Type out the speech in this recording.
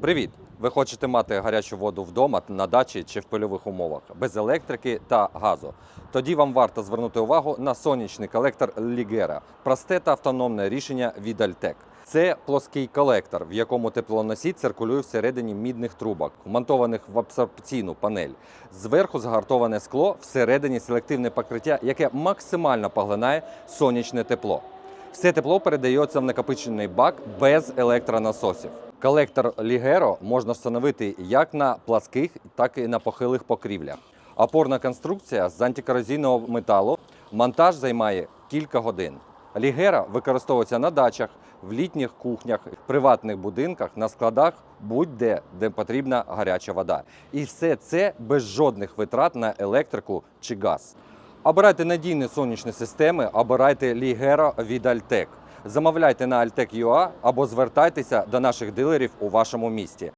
Привіт! Ви хочете мати гарячу воду вдома, на дачі чи в польових умовах без електрики та газу. Тоді вам варто звернути увагу на сонячний колектор Ligera. Просте та автономне рішення від Altec. Це плоский колектор, в якому теплоносій циркулює всередині мідних трубок, вмонтованих в абсорбційну панель. Зверху загартоване скло, всередині селективне покриття, яке максимально поглинає сонячне тепло. Все тепло передається в накопичений бак без електронасосів. Колектор Лігеро можна встановити як на пласких, так і на похилих покрівлях. Опорна конструкція з антикорозійного металу. Монтаж займає кілька годин. Лігера використовується на дачах, в літніх кухнях, приватних будинках, на складах, будь-де, де потрібна гаряча вода. І все це без жодних витрат на електрику чи газ. Обирайте надійні сонячні системи, обирайте Ligero від Altec. Замовляйте на Altec.ua або звертайтеся до наших дилерів у вашому місті.